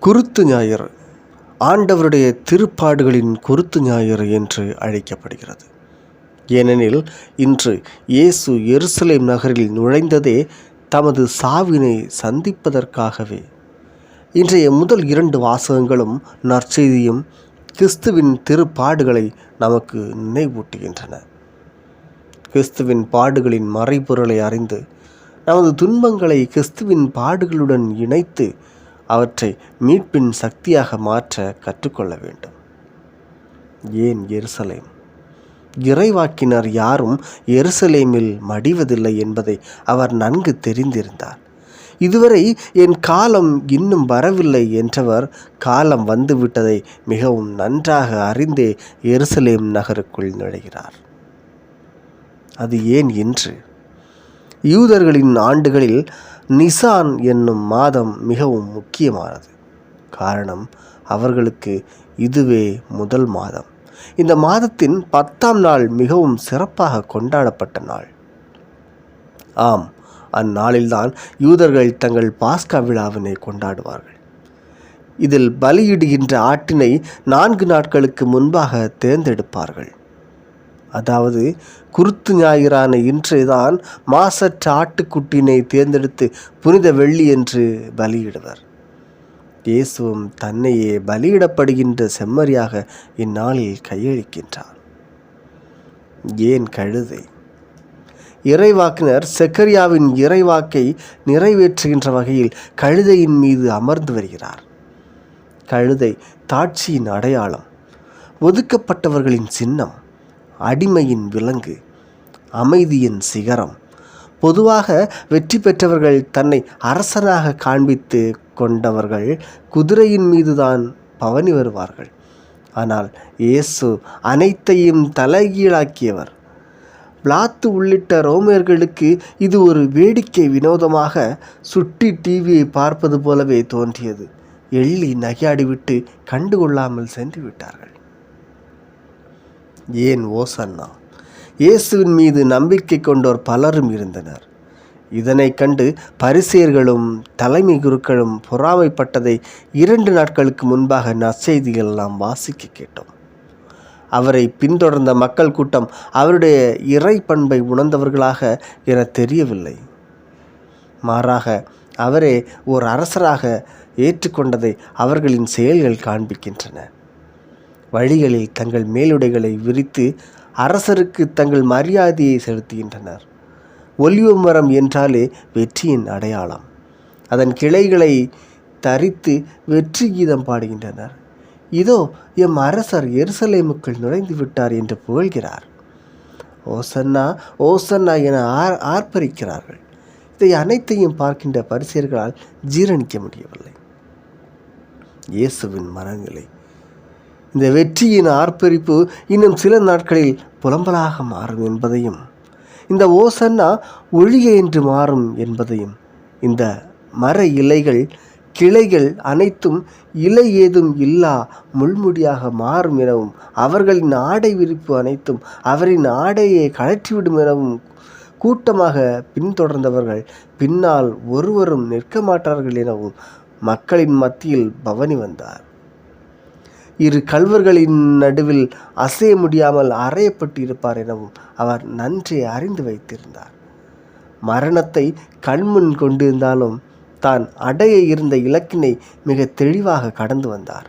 குருத்து ஞாயிறு ஆண்டவருடைய திருப்பாடுகளின் குருத்து ஞாயிறு என்று அழைக்கப்படுகிறது. ஏனெனில் இன்று இயேசு எருசலேம் நகரில் நுழைந்ததே தமது சாவினை சந்திப்பதற்காகவே. இன்றைய முதல் இரண்டு வாசகங்களும் நற்செய்தியும் கிறிஸ்துவின் திருப்பாடுகளை நமக்கு நினைவூட்டுகின்றன. கிறிஸ்துவின் பாடுகளின் மறைபொருளை அறிந்து நமது துன்பங்களை கிறிஸ்துவின் பாடுகளுடன் இணைத்து அவற்றை மீட்பின் சக்தியாக மாற்ற கற்றுக்கொள்ள வேண்டும். ஏன் எருசலேம்? இறைவாக்கினர் யாரும் எருசலேமில் மடிவதில்லை என்பதை அவர் நன்கு தெரிந்திருந்தார். இதுவரை என் காலம் இன்னும் வரவில்லை என்றவர் காலம் வந்துவிட்டதை மிகவும் நன்றாக அறிந்தே எருசலேம் நகருக்குள் நுழைகிறார். அது ஏன் இன்று? யூதர்களின் ஆண்டுகளில் நிசான் என்னும் மாதம் மிகவும் முக்கியமானது. காரணம் அவர்களுக்கு இதுவே முதல் மாதம். இந்த மாதத்தின் பத்தாம் நாள் மிகவும் சிறப்பாக கொண்டாடப்பட்ட நாள். ஆம் அந்நாளில்தான் யூதர்கள் தங்கள் பாஸ்கா விழாவினை கொண்டாடுவார்கள். இதில் பலியிடுகின்ற ஆட்டினை நான்கு நாட்களுக்கு முன்பாக தேர்ந்தெடுப்பார்கள். அதாவது குருத்து ஞாயிறான இன்றுதான் மாசற்ற ஆட்டுக்குட்டினை தேர்ந்தெடுத்து புனித வெள்ளி என்று பலியிடுவர். இயேசுவும் தன்னையே பலியிடப்படுகின்ற செம்மறியாக இந்நாளில் கையளிக்கின்றார். ஏன் கழுதை? இறைவாக்கினர் செக்கரியாவின் இறைவாக்கை நிறைவேற்றுகின்ற வகையில் கழுதையின் மீது அமர்ந்து வருகிறார். கழுதை தாட்சியின் அடையாளம் ஒதுக்கப்பட்டவர்களின் சின்னம் அடிமையின் விலங்கு அமைதியின் சிகரம். பொதுவாக வெற்றி பெற்றவர்கள் தன்னை அரசனாக காண்பித்து கொண்டவர்கள் குதிரையின் மீதுதான் பவனி வருவார்கள். ஆனால் இயேசு அனைத்தையும் தலைகீழாக்கியவர். பிளாத்து உள்ளிட்ட ரோமியர்களுக்கு இது ஒரு வேடிக்கை வினோதமாக சுட்டி டிவியை பார்ப்பது போலவே தோன்றியது. எள்ளி நகையாடிவிட்டு கண்டுகொள்ளாமல் சென்று விட்டார்கள் ஏன் ஓசன்னா? இயேசுவின் மீது நம்பிக்கை கொண்டோர் பலரும் இருந்தனர். இதனை கண்டு பரிசேர்களும் தலைமை குருக்களும் பொறாமைப்பட்டதை இரண்டு நாட்களுக்கு முன்பாக நற்செய்திகள் நாம் வாசிக்க கேட்டோம். அவரை பின்தொடர்ந்த மக்கள் கூட்டம் அவருடைய இறை பண்பை உணர்ந்தவர்களாக என தெரியவில்லை. மாறாக அவரே ஓர் அரசராக ஏற்றுக்கொண்டதை அவர்களின் செயல்கள் காண்பிக்கின்றன. வழிகளில் தங்கள் மேலுடைகளை விரித்து அரசருக்கு தங்கள் மரியாதையை செலுத்துகின்றனர். ஒலிவ மரம் என்றாலே வெற்றியின் அடையாளம். அதன் கிளைகளை தரித்து வெற்றி கீதம் பாடுகின்றனர். இதோ எம் அரசர் எருசலேமுக்குள் நுழைந்து விட்டார் என்று புகழ்கிறார். ஓசன்னா ஓசன்னா என ஆர் ஆர்ப்பரிக்கிறார்கள். இதை அனைத்தையும் பார்க்கின்ற பரிசியர்களால் ஜீரணிக்க முடியவில்லை. இயேசுவின் மரங்களை இந்த வெற்றியின் ஆர்ப்பரிப்பு இன்னும் சில நாட்களில் புலம்பலாக மாறும் என்பதையும் இந்த ஓசன்னா ஒழிகை என்று மாறும் என்பதையும் இந்த மர இலைகள் கிளைகள் அனைத்தும் இலை ஏதும் இல்லா முள்முடியாக மாறும் எனவும் அவர்களின் ஆடை விரிப்பு அனைத்தும் அவரின் ஆடையை கழற்றிவிடும் எனவும் கூட்டமாக பின்தொடர்ந்தவர்கள் பின்னால் ஒருவரும் நிற்க மாட்டார்கள் எனவும் மக்களின் மத்தியில் பவனி வந்தார். இரு கல்வர்களின் நடுவில் அசைய முடியாமல் அறையப்பட்டு இருப்பார் எனவும் அவர் நன்றி அறிந்து வைத்திருந்தார். மரணத்தை கண்முன் கொண்டிருந்தாலும் தான் அடைய இருந்த இலக்கினை மிக தெளிவாக கடந்து வந்தார்.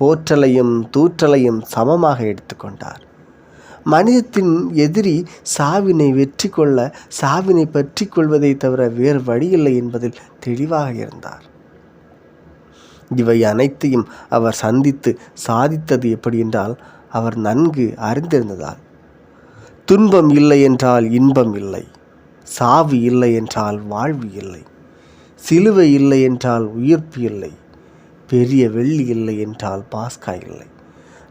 போற்றலையும் தூற்றலையும் சமமாக எடுத்துக்கொண்டார் மனிதத்தின் எதிரி சாவினை வெற்றி கொள்ள சாவினை பற்றி கொள்வதை தவிர வேறு வழியில்லை என்பதில் தெளிவாக இருந்தார். இவை அனைத்தையும் அவர் சந்தித்து சாதித்தது எப்படி என்றால் அவர் நன்கு அறிந்திருந்ததால். துன்பம் இல்லை என்றால் இன்பம் இல்லை. சாவு இல்லை என்றால் வாழ்வு இல்லை. சிலுவை இல்லை என்றால் உயிர்ப்பு இல்லை. பெரிய வெள்ளி இல்லை என்றால் பாஸ்கா இல்லை.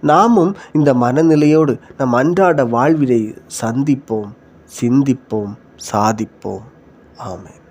நாமும் இந்த மனநிலையோடு நம் அன்றாட வாழ்வினை சந்திப்போம் சிந்திப்போம் சாதிப்போம். ஆமென்.